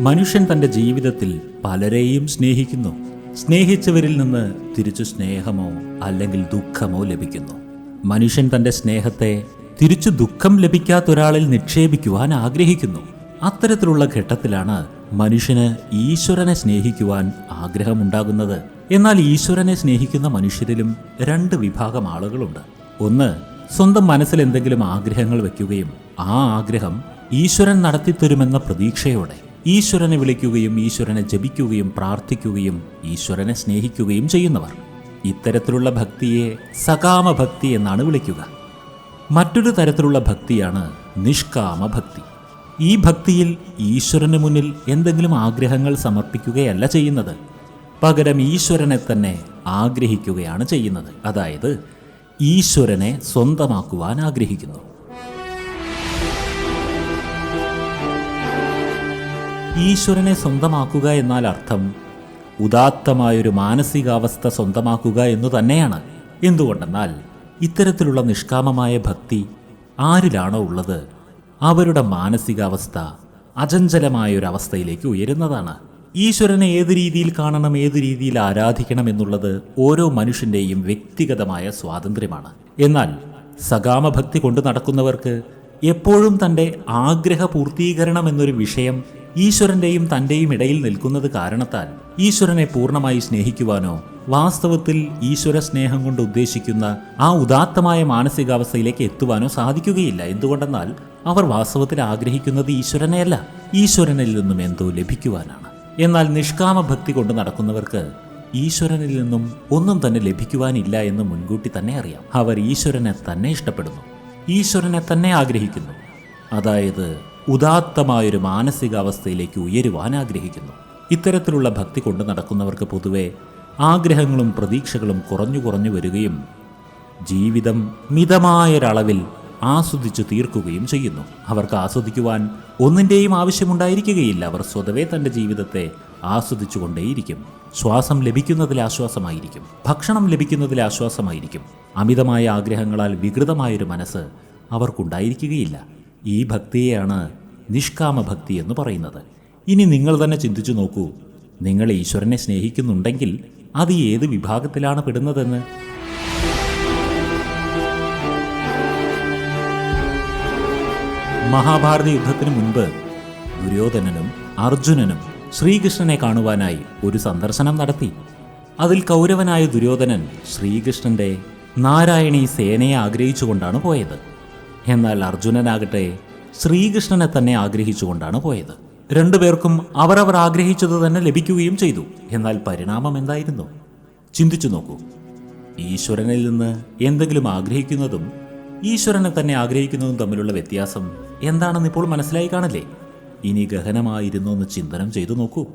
മനുഷ്യൻ തന്റെ ജീവിതത്തിൽ പലരെയും സ്നേഹിക്കുന്നു. സ്നേഹിച്ചവരിൽ നിന്ന് തിരിച്ചു സ്നേഹമോ അല്ലെങ്കിൽ ദുഃഖമോ ലഭിക്കുന്നു. മനുഷ്യൻ തന്റെ സ്നേഹത്തെ തിരിച്ചു ദുഃഖം ലഭിക്കാത്ത ഒരാളിൽ നിക്ഷേപിക്കുവാൻ ആഗ്രഹിക്കുന്നു. അത്തരത്തിലുള്ള ഘട്ടത്തിലാണ് മനുഷ്യന് ഈശ്വരനെ സ്നേഹിക്കുവാൻ ആഗ്രഹമുണ്ടാകുന്നത്. എന്നാൽ ഈശ്വരനെ സ്നേഹിക്കുന്ന മനുഷ്യരിലും രണ്ട് വിഭാഗം ആളുകളുണ്ട്. ഒന്ന് സ്വന്തം മനസ്സിൽ എന്തെങ്കിലും ആഗ്രഹങ്ങൾ വയ്ക്കുകയും ആ ആഗ്രഹം ഈശ്വരൻ നടത്തിത്തരുമെന്ന പ്രതീക്ഷയോടെ. ഈശ്വരനെ വിളിക്കുകയും ഈശ്വരനെ ജപിക്കുകയും പ്രാർത്ഥിക്കുകയും ഈശ്വരനെ സ്നേഹിക്കുകയും ചെയ്യുന്നവർ. ഇത്തരത്തിലുള്ള ഭക്തിയെ സകാമ ഭക്തി എന്നാണ് വിളിക്കുക. മറ്റൊരു തരത്തിലുള്ള ഭക്തിയാണ് നിഷ്കാമ ഭക്തി ഈ ഭക്തിയിൽ ഈശ്വരന് മുന്നിൽ എന്തെങ്കിലും ആഗ്രഹങ്ങൾ സമർപ്പിക്കുകയല്ല ചെയ്യുന്നത്. പകരം ഈശ്വരനെ തന്നെ ആഗ്രഹിക്കുകയാണ് ചെയ്യുന്നത്. അതായത് ഈശ്വരനെ സ്വന്തമാക്കുവാൻ ആഗ്രഹിക്കുന്നു. ഈശ്വരനെ സ്വന്തമാക്കുക എന്നാൽ അർത്ഥം ഉദാത്തമായൊരു മാനസികാവസ്ഥ സ്വന്തമാക്കുക എന്നു തന്നെയാണ്. എന്തുകൊണ്ടെന്നാൽ ഇത്തരത്തിലുള്ള നിഷ്കാമമായ ഭക്തി ആരിലാണോ ഉള്ളത്? അവരുടെ മാനസികാവസ്ഥ അചഞ്ചലമായൊരവസ്ഥയിലേക്ക് ഉയരുന്നതാണ്. ഈശ്വരനെ ഏത് രീതിയിൽ കാണണം ഏത് രീതിയിൽ ആരാധിക്കണം എന്നുള്ളത് ഓരോ മനുഷ്യന്റെയും വ്യക്തിഗതമായ സ്വാതന്ത്ര്യമാണ്. എന്നാൽ സകാമഭക്തി കൊണ്ടു നടക്കുന്നവർക്ക് എപ്പോഴും തന്റെ ആഗ്രഹ പൂർത്തീകരണം എന്നൊരു വിഷയം ഈശ്വരന്റെയും തന്റെയും ഇടയിൽ നിൽക്കുന്നത് കാരണത്താൽ ഈശ്വരനെ പൂർണമായി സ്നേഹിക്കുവാനോ വാസ്തവത്തിൽ ഈശ്വര സ്നേഹം കൊണ്ട് ഉദ്ദേശിക്കുന്ന ആ ഉദാത്തമായ മാനസികാവസ്ഥയിലേക്ക് എത്തുവാനോ സാധിക്കുകയില്ല. എന്തുകൊണ്ടെന്നാൽ അവർ വാസ്തവത്തിൽ ആഗ്രഹിക്കുന്നത് ഈശ്വരനെയല്ല. ഈശ്വരനിൽ നിന്നും എന്തോ ലഭിക്കുവാനാണ്. എന്നാൽ നിഷ്കാമ ഭക്തി കൊണ്ട് നടക്കുന്നവർക്ക് ഈശ്വരനിൽ നിന്നും ഒന്നും തന്നെ ലഭിക്കുവാനില്ല എന്ന് മുൻകൂട്ടി തന്നെ അറിയാം. അവർ ഈശ്വരനെ തന്നെ ഇഷ്ടപ്പെടുന്നു. ഈശ്വരനെ തന്നെ ആഗ്രഹിക്കുന്നു. അതായത് ഉദാത്തമായൊരു മാനസികാവസ്ഥയിലേക്ക് ഉയരുവാൻ ആഗ്രഹിക്കുന്നു. ഇത്തരത്തിലുള്ള ഭക്തി കൊണ്ട് നടക്കുന്നവർക്ക് പൊതുവെ ആഗ്രഹങ്ങളും പ്രതീക്ഷകളും കുറഞ്ഞു കുറഞ്ഞു വരികയും ജീവിതം മിതമായൊരളവിൽ ആസ്വദിച്ചു തീർക്കുകയും ചെയ്യുന്നു. അവർക്ക് ആസ്വദിക്കുവാൻ ഒന്നിന്റെയും ആവശ്യമുണ്ടായിരിക്കുകയില്ല. അവർ സ്വതവേ തന്റെ ജീവിതത്തെ ആസ്വദിച്ചുകൊണ്ടേയിരിക്കും. ശ്വാസം ലഭിക്കുന്നതിൽ ആശ്വാസമായിരിക്കും. ഭക്ഷണം ലഭിക്കുന്നതിൽ ആശ്വാസമായിരിക്കും. അമിതമായ ആഗ്രഹങ്ങളാൽ വികൃതമായൊരു മനസ്സ് അവർക്കുണ്ടായിരിക്കുകയില്ല. ഈ ഭക്തിയെയാണ് നിഷ്കാമ ഭക്തി എന്ന് പറയുന്നത്. ഇനി നിങ്ങൾ തന്നെ ചിന്തിച്ചു നോക്കൂ നിങ്ങൾ ഈശ്വരനെ സ്നേഹിക്കുന്നുണ്ടെങ്കിൽ അത് ഏത് വിഭാഗത്തിലാണ് പെടുന്നതെന്ന്? മഹാഭാരത യുദ്ധത്തിന് മുൻപ് ദുര്യോധനനും അർജുനനും ശ്രീകൃഷ്ണനെ കാണുവാനായി ഒരു സന്ദർശനം നടത്തി. അതിൽ കൗരവനായ ദുര്യോധനൻ ശ്രീകൃഷ്ണന്റെ നാരായണീ സേനയെ ആഗ്രഹിച്ചുകൊണ്ടാണ് പോയത്. എന്നാൽ അർജുനനാകട്ടെ ശ്രീകൃഷ്ണനെ തന്നെ ആഗ്രഹിച്ചുകൊണ്ടാണ് പോയത്. രണ്ടുപേർക്കും അവരവർ ആഗ്രഹിച്ചത് തന്നെ ലഭിക്കുകയും ചെയ്തു. എന്നാൽ പരിണാമം എന്തായിരുന്നു? ചിന്തിച്ചു നോക്കൂ. ഈശ്വരനിൽ നിന്ന് എന്തെങ്കിലും ആഗ്രഹിക്കുന്നതും ഈശ്വരനെ തന്നെ ആഗ്രഹിക്കുന്നതും തമ്മിലുള്ള വ്യത്യാസം എന്താണെന്ന് ഇപ്പോൾ മനസ്സിലായി കാണില്ലേ? ഇനി ഗഹനമായിരുന്നു എന്ന് ചിന്തനം ചെയ്തു നോക്കൂ.